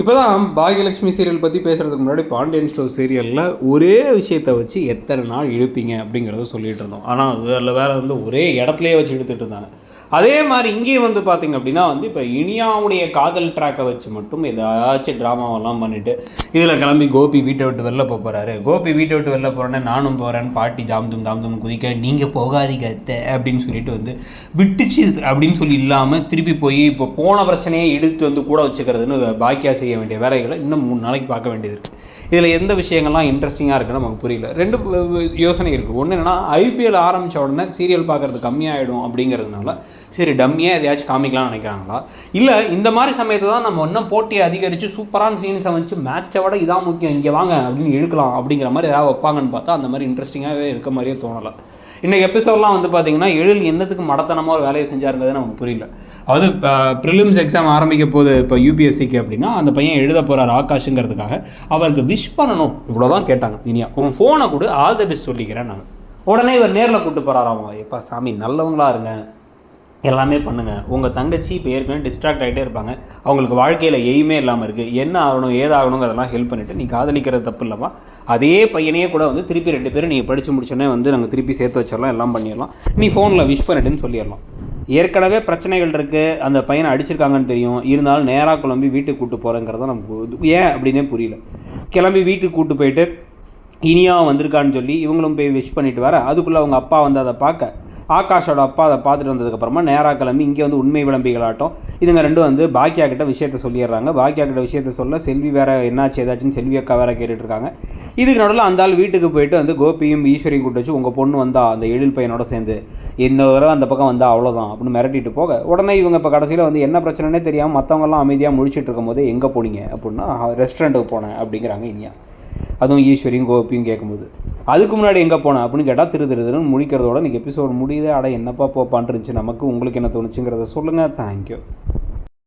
இப்போ தான் பாகியலட்சுமி சீரியல் பற்றி பேசுகிறதுக்கு முன்னாடி பாண்டியன் ஸ்டோர் சீரியலில் ஒரே விஷயத்தை வச்சு எத்தனை நாள் இழுப்பீங்க அப்படிங்கிறத சொல்லிட்டு இருந்தோம். ஆனால் அதில் வேற வந்து ஒரே இடத்துலையே வச்சு இழுத்துட்டு இருந்தாங்க. அதே மாதிரி இங்கேயும் வந்து பார்த்திங்க அப்படின்னா வந்து இப்போ இனியாவுடைய காதல் ட்ராக்கை வச்சு மட்டும் ஏதாச்சும் ட்ராமாவெல்லாம் பண்ணிவிட்டு இதில் கிளம்பி கோபி வீட்டை விட்டு வெளில போக போகிறாரு கோபி வீட்டை விட்டு வெளில போகிறேன்னு நானும் போகிறேன்னு பாட்டி ஜாம்தும் தாம்தும் குதிக்க நீங்கள் போகாதீங்க அத்தை அப்படின்னு சொல்லிட்டு வந்து விட்டுச்சு. அப்படின்னு சொல்லி இல்லாமல் திருப்பி போய் இப்போ போன பிரச்சனையை எடுத்து வந்து கூட வச்சுக்கிறதுன்னு பாக்கியா செய்ய வேண்டிய வேலைகளை இன்னும் மூணு நாளைக்கு பார்க்க வேண்டியது இருக்குது இதில் எந்த விஷயங்கள்லாம் இன்ட்ரெஸ்டிங்காக இருக்குன்னு நமக்கு புரியல. ரெண்டு யோசனை இருக்குது ஒன்று என்னென்னா ஐபிஎல் ஆரம்பித்த உடனே சீரியல் பார்க்குறது கம்மியாகிடும் அப்படிங்கிறதுனால சரி டம்மியாக எதையாச்சும் காமிக்கலாம்னு நினைக்கிறாங்களா? இல்லை இந்த மாதிரி சமயத்தை தான் நம்ம இன்னும் போட்டியை அதிகரித்து சூப்பரான சீன்ஸை வச்சு மேட்சை விட இதான் முக்கியம். இங்கே வாங்க அப்படின்னு இழுக்கலாம் அப்படிங்கிற மாதிரி ஏதாவது வைப்பாங்கன்னு பார்த்தா அந்த மாதிரி இன்ட்ரெஸ்டிங்காகவே இருக்க மாதிரியே தோணலை. இன்றைக்கி எபிசோட்லாம் வந்து பார்த்திங்கன்னா எழில் என்னத்துக்கு மடத்தனமாக ஒரு வேலையை செஞ்சாருங்கிறது நமக்கு புரியல. அதாவது இப்போ ப்ரிலிம்ஸ் எக்ஸாம் ஆரம்பிக்க போது இப்போ யூபிஎஸ்சிக்கு அப்படின்னா அந்த பையன் எழுத போகிறார் ஆகாஷுங்கிறதுக்காக. அவருக்கு விஷ் பண்ணணும். இவ்வளோதான் கேட்டாங்க. இனியா உன் ஃபோனை கொடு ஆல் த பெஸ்ட் சொல்லிக்கிறேன் நான். உடனே இவர் நேரில் கூப்பிட்டு போகிறாராம் எப்பா சாமி நல்லவங்களா இருங்க. எல்லாமே பண்ணுங்கள் உங்கள் தங்கச்சி இப்போ ஏற்கனவே டிஸ்ட்ராக்ட் ஆகிட்டே இருப்பாங்க. அவங்களுக்கு வாழ்க்கையில் எய்மே இல்லாமல் இருக்குது என்ன ஆகணும் ஏதாகணுங்கிறதெல்லாம் ஹெல்ப் பண்ணிவிட்டு நீ காதலிக்கிறது தப்பு இல்லைம்மா. அதே பையனையே கூட வந்து திருப்பி ரெண்டு பேரும் நீ படித்து முடிச்சோன்னே வந்து நாங்கள் திருப்பி சேர்த்து வச்சிடலாம் எல்லாம் பண்ணிடலாம். நீ ஃபோனில் விஷ் பண்ணிட்டுன்னு சொல்லிடலாம். ஏற்கனவே பிரச்சனைகள் இருக்குது அந்த பையனை அடிச்சிருக்காங்கன்னு தெரியும். இருந்தாலும் நேராக கிளம்பி வீட்டுக்கு கூப்பிட்டு போகிறேங்கிறத நமக்கு ஏன் அப்படின்னே புரியல. கிளம்பி வீட்டுக்கு கூப்பிட்டு போயிட்டு இனியா வந்திருக்கான்னு சொல்லி இவங்களும் போய் விஷ் பண்ணிட்டு வர. அதுக்குள்ளே அவங்க அப்பா வந்து அதை பார்க்க. ஆகாஷோட அப்பா அதை பார்த்துட்டு வந்ததுக்கப்புறமா நேராக கிளம்பி இங்கே வந்து உண்மை விளம்பிகளாட்டம் இதுங்க ரெண்டும் வந்து பாக்கியா கிட்ட விஷயத்த சொல்லிடுறாங்க. பாக்கியா கிட்ட விஷயத்த சொல்ல செல்வி வேற என்னாச்சு ஏதாச்சும் செல்வி அக்கா வேற கேட்டுட்ருக்காங்க. இதுக்கு நடுவில் அந்த ஆள் வீட்டுக்கு போயிட்டு வந்து கோபியும் ஈஸ்வரியும் கூட்டு வச்சு உங்கள் பொண்ணு வந்தா அந்த எழில் பையனோட சேர்ந்து இன்னொரு தடவை அந்த பக்கம் வந்தா அவ்வளோதான் அப்படின்னு மிரட்டிட்டு போக. உடனே இவங்க இப்போ கடைசியில் வந்து என்ன பிரச்சனைனே தெரியாமல் மற்றவங்கெல்லாம் அமைதியாக முழிச்சிட்டு இருக்கும்போது எங்கே போனீங்க அப்படின்னா ரெஸ்டாரண்ட்டுக்கு போனேன் அப்படிங்கிறாங்க இனியா. அதுவும் ஈஸ்வரியும் கோபியும் கேட்கும்போது அதுக்கு முன்னாடி எங்கே போனேன் அப்படின்னு கேட்டால் திரு திரு திருன்னு முடிக்கிறதோட இன்றைக்கி எபிசோட் முடியுது அட என்னப்பா போப்பான் இருந்துச்சு. நமக்கு உங்களுக்கு என்ன தோணுச்சுங்கிறத சொல்லுங்கள் தேங்க்யூ